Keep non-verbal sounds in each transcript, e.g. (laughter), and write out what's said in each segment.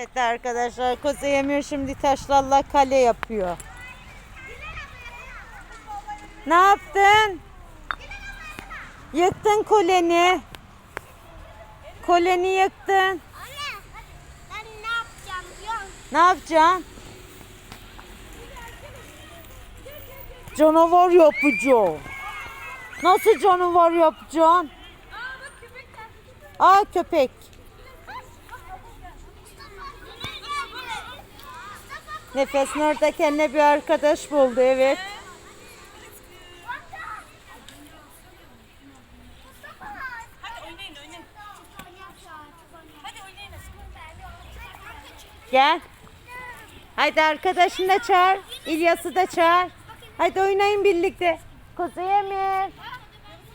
Evet arkadaşlar Kuzey Emir şimdi taşlarla kale yapıyor. Ne yaptın? Yıktın kuleni. Kuleni yıktın. Anne ben ne yapacağım biliyor musun? Ne yapacaksın? Canavar yapacağım. Nasıl canavar yapacaksın? Aa köpek. Nefes orada kendine bir arkadaş buldu evet. Gel. Haydi arkadaşını da çağır. İlyas'ı da çağır. Haydi oynayın birlikte. Kuzey Emir.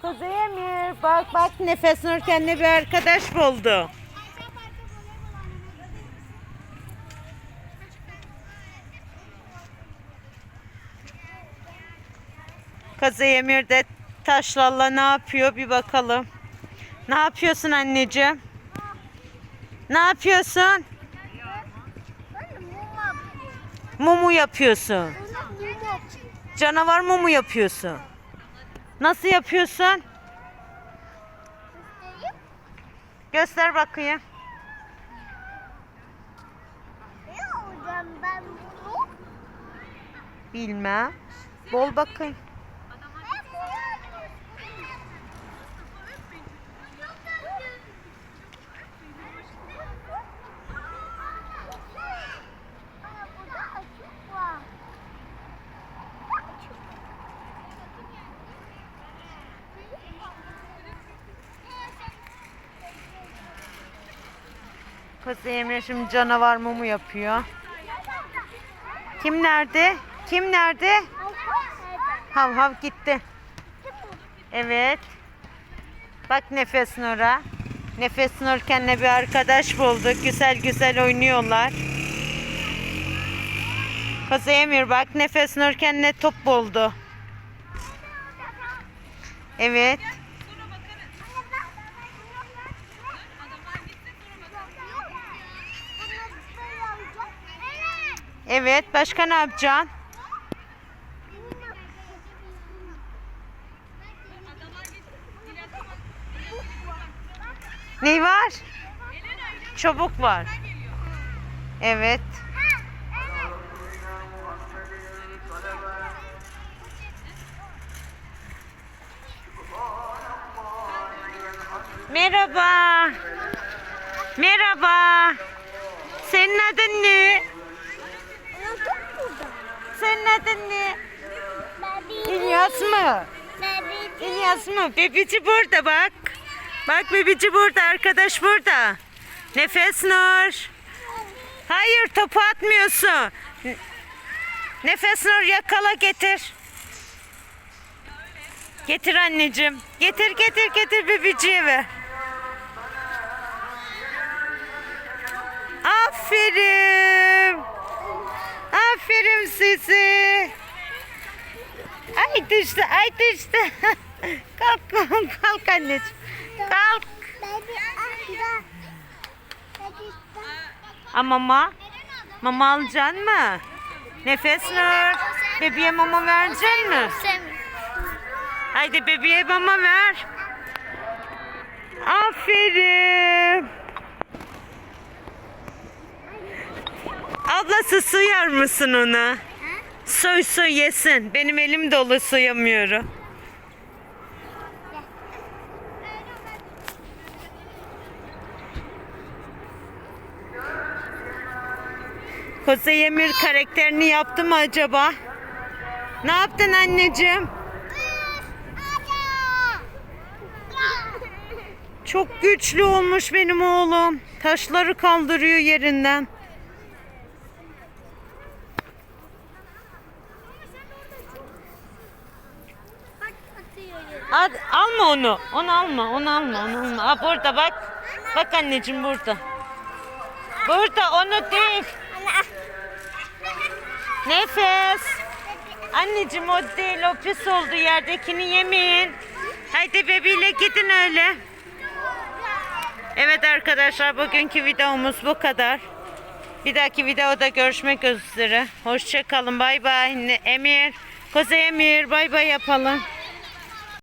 Kuzey Emir. Bak bak Nefes Nur kendine bir arkadaş buldu. Kuzey Emir de taşlarla ne yapıyor bir bakalım. Ne yapıyorsun anneciğim? Ne yapıyorsun? Mumu yapıyorsun. Canavar mumu yapıyorsun. Nasıl yapıyorsun? Göster bakayım. Bilmem. Bol bakayım. Kuzey Emre şimdi canavar mumu yapıyor. Kim nerede? Kim nerede? Hav hav gitti. Evet. Bak Nefes Nur'a. Nefes Nur kendine bir arkadaş buldu. Güzel güzel oynuyorlar. Kuzey Emir bak Nefes Nur kendine top buldu. Evet. Evet. Başka ne yapacaksın? Ne var? Çubuk var. Evet. Merhaba. Merhaba. Senin adın ne? Senin adın ne? İlyas mı? İlyas mı? Bebici burada bak. Bak bebici burada, arkadaş burada. Nefes Nur. Hayır topu atmıyorsun. Nefes Nur yakala getir. Getir anneciğim. Getir getir getir bebiciye ver. Aferin. Aferin size. Ay düştü, ay düştü. (laughs) kalk, kalk, kalk anneciğim. Kalk. Aa, mama. Mama alacaksın mı? Nefes Nur. Bebeğe mama vereceksin mi? Haydi bebeğe mama ver. Aferin. Ablası suyar mısın ona? Soy soy yesin. Benim elim dolu soyamıyorum. Kuzey Emir karakterini yaptı mı acaba? Ne yaptın anneciğim? Çok güçlü olmuş benim oğlum. Taşları kaldırıyor yerinden. Al, alma onu. Onu alma. Onu alma. Onu alma. Ha, burada bak. Bak anneciğim burada. Burada onu değil. Nefes. Anneciğim o değil. O pis oldu yerdekini yemeyin. Haydi bebeğiyle gidin öyle. Evet arkadaşlar bugünkü videomuz bu kadar. Bir dahaki videoda görüşmek üzere. Hoşça kalın. Bay bay. Emir. Kuzey Emir. Bay bay yapalım.